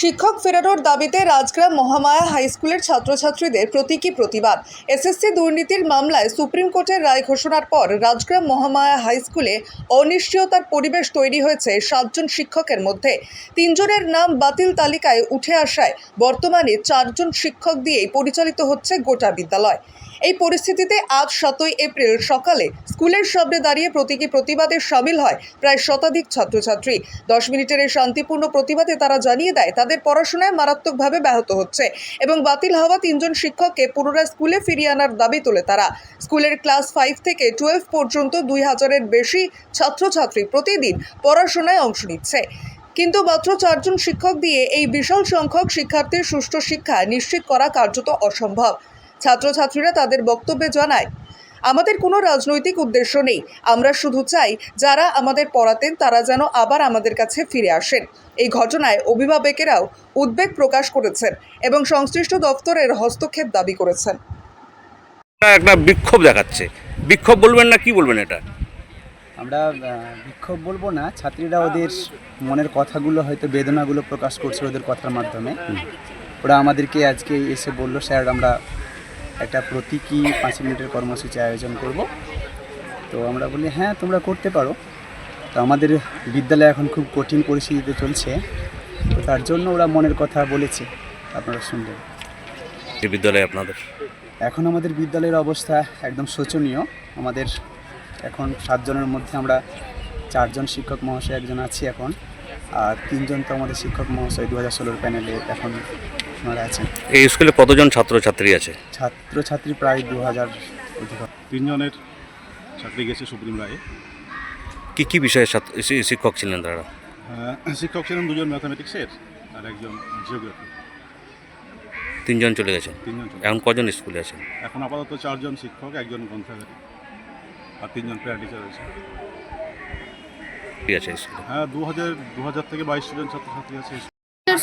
শিক্ষক ফেরানোর দাবিতে রাজগ্রাম মহামায়া হাই স্কুলের ছাত্রছাত্রীদের প্রতীকী প্রতিবাদ। এসএসসি দুর্নীতির মামলায় সুপ্রিম কোর্টের রায় ঘোষণার পর রাজগ্রাম মহামায়া হাই স্কুলে অনিশ্চয়তার পরিবেশ তৈরি হয়েছে সাতজন শিক্ষকের মধ্যে। তিনজনের নাম বাতিল তালিকায় উঠে আসায় বর্তমানে চারজন শিক্ষক দিয়েই পরিচালিত হচ্ছে গোটা বিদ্যালয়। এই পরিস্থিতিতে আজ সাতই এপ্রিল সকালে স্কুলের সামনে দাঁড়িয়ে প্রতীকী প্রতিবাদে সামিল হয় প্রায় শতাধিক ছাত্রছাত্রী। দশ মিনিটের এই শান্তিপূর্ণ প্রতিবাদে তারা জানিয়ে দেয়, তাদের পড়াশোনায় মারাত্মকভাবে ব্যাহত হচ্ছে এবং বাতিল হওয়া তিনজন শিক্ষককে পুনরায় স্কুলে ফিরিয়ে আনার দাবি তোলে তারা। স্কুলের ক্লাস ফাইভ থেকে টুয়েলভ পর্যন্ত দুই হাজারের বেশি ছাত্রছাত্রী প্রতিদিন পড়াশোনায় অংশ নিচ্ছে। কিন্তু মাত্র চারজন শিক্ষক দিয়ে এই বিশাল সংখ্যক শিক্ষার্থীর সুষ্ঠু শিক্ষা নিশ্চিত করা কার্যত অসম্ভব। ছাত্রছাত্রীরা তাদের বক্তব্যে জানায় আমাদের কোনো রাজনৈতিক উদ্দেশ্য নেই। আমরা শুধু চাই যারা আমাদের পড়াতেন তারা যেন আবার আমাদের কাছে ফিরে আসেন। এই ঘটনায় অভিভাবকেরাও উদ্বেগ প্রকাশ করেছেন এবং সংশ্লিষ্ট দপ্তরের হস্তক্ষেপ দাবি করেছেন। একটা বিক্ষোভ দেখাচ্ছে। বিক্ষোভ বলবেন না কি বলবেন এটা? আমরা বিক্ষোভ বলব না। ছাত্রীরা ওদের মনের কথাগুলো হয়তো বেদনাগুলো প্রকাশ করছে ওদের কথার মাধ্যমে। ওরা আমাদেরকে আজকে এসে বলল স্যার আমরা একটা প্রতীকী পাঁচ মিনিটের কর্মসূচি আয়োজন করব। তো আমরা বলি হ্যাঁ তোমরা করতে পারো। তো আমাদের বিদ্যালয় এখন খুব কঠিন পরিস্থিতিতে চলছে। তো তার জন্য ওরা মনের কথা বলেছে। আপনারা শুনলেন। এই বিদ্যালয়ে আপনাদের? এখন আমাদের বিদ্যালয়ের অবস্থা একদম শোচনীয়। আমাদের এখন সাতজনের মধ্যে আমরা চারজন শিক্ষক মহাশয় একজন আছি এখন। আর তিনজন তো আমাদের শিক্ষক মহাশয় দু হাজার ষোলোর প্যানেলে এখন ওনারা আছেন? এই স্কুলে কতজন ছাত্রছাত্রী আছে? ছাত্রছাত্রী প্রায় দু হাজার তিনজনের চাকরি গেছে সুপ্রিম রায়ে। কি কি বিষয়ে ছাত্র- শিক্ষক ছিলেন তারা? আহ, শিক্ষক ছিলেন দুজন ম্যাথামেটিক্সের আর একজন জিওগ্রাফি। তিনজন চলে গেছেন? তিনজন এখন কজন স্কুলে আছেন? এখন আপাতত চারজন শিক্ষক একজন গ্রন্থাগারী আর তিনজন প্যারা টিচার আছে। কি আছে স্কুলে? হ্যাঁ দু হাজার দু হাজার থেকে বাইশ স্টুডেন্ট ছাত্রছাত্রী আছে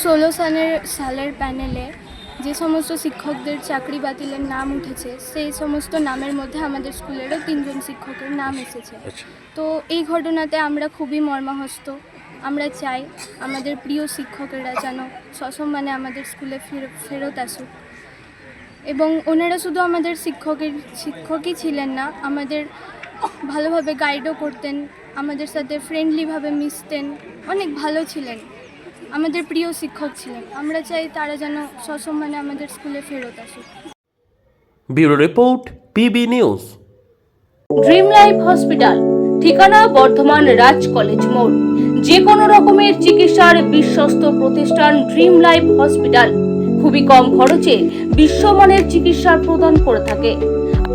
ষোলো সালের সালের প্যানেলে যে সমস্ত শিক্ষকদের চাকরি বাতিলের নাম উঠেছে সেই সমস্ত নামের মধ্যে আমাদের স্কুলেরও তিনজন শিক্ষকের নাম এসেছে। আচ্ছা। তো এই ঘটনাতে আমরা খুবই মর্মাহস্ত। আমরা চাই আমাদের প্রিয় শিক্ষকেরা যেন সসম্মানে আমাদের স্কুলে ফের- ফেরত আসুক। এবং ওনারা শুধু আমাদের শিক্ষকের শিক্ষকই ছিলেন না আমাদের ভালোভাবে গাইডও করতেন আমাদের সাথে ফ্রেন্ডলিভাবে মিশতেন অনেক ভালো ছিলেন। আমাদের প্রিয় শিক্ষক ছিলেন। আমরা চাই তারা যেন সসম্মানে আমাদের স্কুলে ফেরত আসুক। Bureau report PB news. Dream life hospital ঠিকানা বর্ধমান রাজ কলেজ মোড়। যে কোনো রকমের চিকিৎসার বিশ্বস্ত প্রতিষ্ঠান ড্রিম লাইফ হসপিটাল। খুবই কম খরচে বিশ্বমানের চিকিৎসা প্রদান করে থাকে।